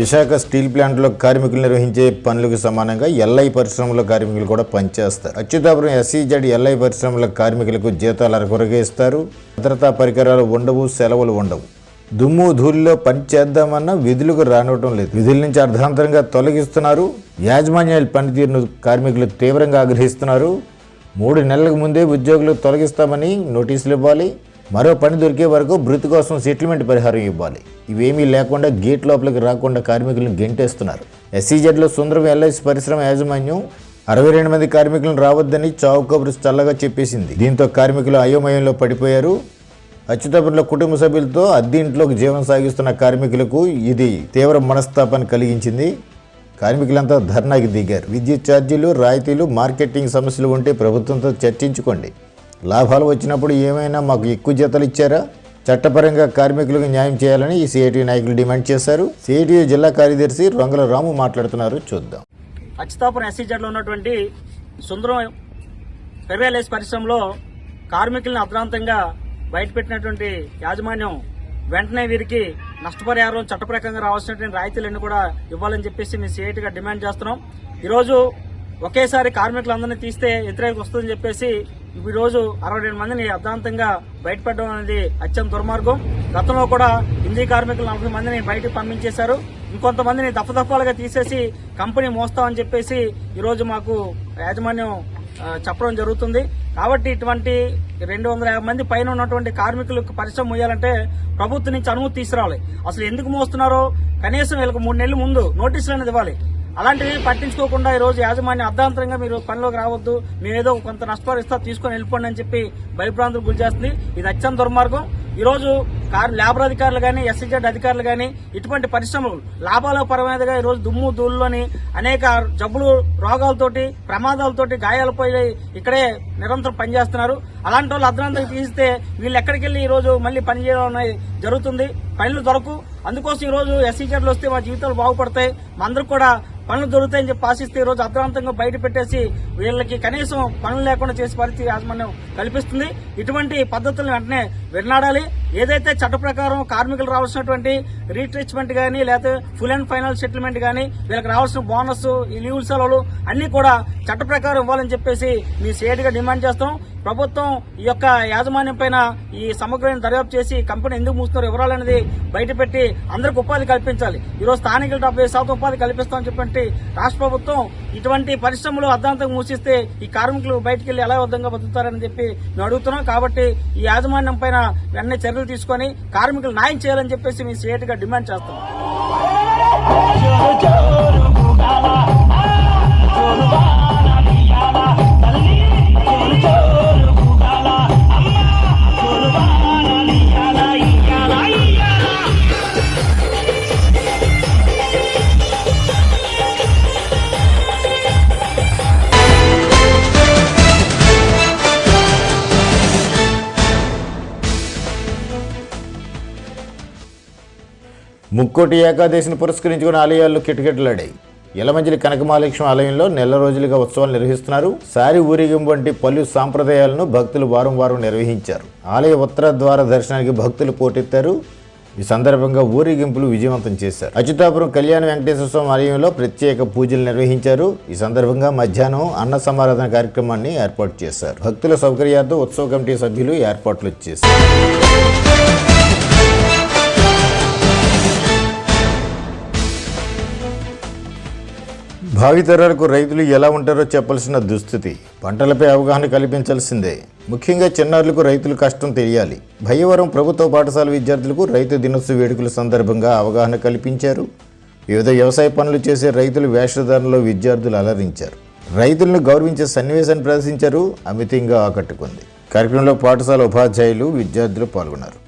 Visakha steel ప్లాంట్లో కార్మికులు నిర్వహించే పనులకు సమానంగా ఎల్ఐ పరిశ్రమలో కార్మికులు కూడా పనిచేస్తారు. అచ్యుతాపురం ఎస్సీజెడ్ ఎల్ఐ పరిశ్రమల కార్మికులకు జీతాలు అరకొరగా ఇస్తారు భద్రతా పరికరాలు ఉండవు సెలవులు ఉండవు. దుమ్ము ధూళిలో పని చేద్దామన్నా విధులకు రానివ్వటం లేదు. విధుల నుంచి అర్ధాంతరంగా తొలగిస్తున్నారు. యాజమాన్యాల పనితీరును కార్మికులు తీవ్రంగా ఆగ్రహిస్తున్నారు. మూడు నెలలకు ముందే ఉద్యోగులు తొలగిస్తామని నోటీసులు ఇవ్వాలి. మరో పని దొరికే వరకు భృతి కోసం సెటిల్మెంట్ పరిహారం ఇవ్వాలి. ఇవేమీ లేకుండా గేట్ లోపలికి రాకుండా కార్మికులను గెంటేస్తున్నారు. ఎస్సీజెడ్లో సుందరం ఎల్ఐసి పరిశ్రమ యాజమాన్యం అరవై రెండు మంది కార్మికులను రావద్దని చావు కబురు చల్లగా చెప్పేసింది. దీంతో కార్మికులు అయోమయంలో పడిపోయారు. అచ్యుతాపురంలో కుటుంబ సభ్యులతో అద్దె ఇంట్లోకి జీవనం సాగిస్తున్న కార్మికులకు ఇది తీవ్ర మనస్తాపాన్ని కలిగించింది. కార్మికులంతా ధర్నాకి దిగారు. విద్యుత్ ఛార్జీలు రాయితీలు మార్కెటింగ్ సమస్యలు ఉంటే ప్రభుత్వంతో చర్చించుకోండి. లాభాలు వచ్చినప్పుడు ఏమైనా మాకు ఎక్కువ జీతాలు ఇచ్చారా? చట్టపరంగా కార్మికులకు న్యాయం చేయాలని ఈ సిఐటి నాయకులు డిమాండ్ చేశారు. సిఐటియు జిల్లా కార్యదర్శి రంగుల రాము మాట్లాడుతున్నారు. చూద్దాం. అచ్యుతాపురం ఎస్సీజెడ్లో ఉన్నటువంటి సుందరం పెర్వేలేస్ పరిశ్రమలో కార్మికులను అర్థాంతంగా బయటపెట్టినటువంటి యాజమాన్యం వెంటనే వీరికి నష్టపరిహారం చట్టప్రకంగా రావాల్సినటువంటి రాయితీలన్నీ కూడా ఇవ్వాలని చెప్పేసి మేము సిఐటిగా డిమాండ్ చేస్తున్నాం. ఈరోజు ఒకేసారి కార్మికులందరినీ తీస్తే వ్యతిరేకత వస్తుందని చెప్పేసి ఈరోజు రోజు అరవై రెండు మందిని అర్ధాంతంగా బయటపడడం అనేది అత్యంత దుర్మార్గం. గతంలో కూడా హిందీ కార్మికులు నలభై మందిని బయటకు పంపించేశారు. ఇంకొంతమందిని దఫదఫాలుగా తీసేసి కంపెనీ మోస్తామని చెప్పేసి ఈరోజు మాకు యాజమాన్యం చెప్పడం జరుగుతుంది. కాబట్టి ఇటువంటి రెండు వందల యాభై మంది పైన ఉన్నటువంటి కార్మికులకు పరిశ్రమ ముయ్యాలంటే ప్రభుత్వం నుంచి అనుమతి తీసుకురావాలి. అసలు ఎందుకు మోస్తున్నారో కనీసం వీళ్ళకి మూడు నెలల ముందు నోటీసులు అనేది ఇవ్వాలి. అలాంటివి పట్టించుకోకుండా ఈ రోజు యాజమాన్యం అర్ధాంతరంగా మీరు పనిలోకి రావద్దు మేమేదో ఏదో కొంత నష్టపరిస్తా తీసుకొని వెళ్ళిపోండి అని చెప్పి భయభ్రాంతులకు గురి చేస్తుంది. ఇది అత్యంత దుర్మార్గం. ఈరోజు కార్ లేబర్ అధికారులు కానీ ఎస్సీజెడ్ అధికారులు కానీ ఇటువంటి పరిశ్రమలు లాభాల పరమైనదిగా ఈ రోజు దుమ్ము దూళ్ళలోని అనేక జబ్బులు రోగాలతోటి ప్రమాదాలతోటి గాయాలపోయి ఇక్కడే నిరంతరం పనిచేస్తున్నారు. అలాంటి వాళ్ళు అర్ధనంతరం తీస్తే వీళ్ళు ఎక్కడికి వెళ్ళి ఈరోజు మళ్ళీ పనిచేయడం జరుగుతుంది. పనులు దొరకు అందుకోసం ఈరోజు ఎస్సీజెడ్లు వస్తే మా జీవితాలు బాగుపడతాయి. మా అందరికి కూడా పనులు దొరుకుతాయని చెప్పి ఆశిస్తే ఈ రోజు అర్ధవంతంగా బయట పెట్టేసి వీళ్ళకి కనీసం పనులు లేకుండా చేసే పరిస్థితి యాజమాన్యం కల్పిస్తుంది. ఇటువంటి పద్ధతులను వెంటనే విన్నాడాలి. ఏదైతే చట్ట ప్రకారం కార్మికులు రావాల్సినటువంటి రీట్రీచ్మెంట్ కానీ లేకపోతే ఫుల్ అండ్ ఫైనల్ సెటిల్మెంట్ కానీ వీళ్ళకి రావాల్సిన బోనస్ ఈ లీవ్ సెలవులు అన్ని కూడా చట్ట ప్రకారం ఇవ్వాలని చెప్పేసి మీ సేటుగా డిమాండ్ చేస్తాం. ప్రభుత్వం ఈ యొక్క యాజమాన్యం పైన ఈ సమగ్రమైన దర్యాప్తు చేసి కంపెనీ ఎందుకు మూస్తున్నారు వివరాలనేది బయటపెట్టి అందరికి ఉపాధి కల్పించాలి. ఈరోజు స్థానికులు డెబ్బై శాతం ఉపాధి కల్పిస్తామని చెప్పి రాష్ట్ర ప్రభుత్వం ఇటువంటి పరిశ్రమలు అర్ధాంతంగా మూసిస్తే ఈ కార్మికులు బయటికి ఎలా విధంగా బతుకుతారని చెప్పి మేము అడుగుతున్నాం. కాబట్టి ఈ యాజమాన్యం పైన వెంటనే చర్యలు తీసుకొని కార్మికులు న్యాయం చేయాలని చెప్పేసి మేము స్టేట్గా డిమాండ్ చేస్తున్నాం ముక్కోటి ఏకాదశిని పురస్కరించుకుని ఆలయాల్లో కిటకిటలాడాయి. యలమంచిలి కనకమహాలక్ష్మి ఆలయంలో నెల రోజులుగా ఉత్సవాలు నిర్వహిస్తున్నారు. సారి ఊరేగింపు వంటి పలు సాంప్రదాయాలను భక్తులు వారం వారం నిర్వహించారు. ఆలయ ఉత్తర ద్వార దర్శనానికి భక్తులు పోటెత్తారు. ఈ సందర్భంగా ఊరేగింపులు విజయవంతం చేశారు. అచ్యుతాపురం కళ్యాణ వెంకటేశ్వర స్వామి ఆలయంలో ప్రత్యేక పూజలు నిర్వహించారు. ఈ సందర్భంగా మధ్యాహ్నం అన్న సమారాధన కార్యక్రమాన్ని ఏర్పాటు చేశారు. భక్తుల సౌకర్యార్థం ఉత్సవ కమిటీ సభ్యులు ఏర్పాట్లు చేశారు. భావితరాలకు రైతులు ఎలా ఉంటారో చెప్పాల్సిన దుస్థితి. పంటలపై అవగాహన కల్పించాల్సిందే. ముఖ్యంగా చిన్నారులకు రైతులు కష్టం తెలియాలి. భయవరం ప్రభుత్వ పాఠశాల విద్యార్థులకు రైతు దినోత్సవ వేడుకల సందర్భంగా అవగాహన కల్పించారు. వివిధ వ్యవసాయ పనులు చేసే రైతులు వేషధారణలో విద్యార్థులు అలరించారు. రైతులను గౌరవించే సన్నివేశాన్ని ప్రదర్శించారు. అమితంగా ఆకట్టుకుంది. కార్యక్రమంలో పాఠశాల ఉపాధ్యాయులు విద్యార్థులు పాల్గొన్నారు.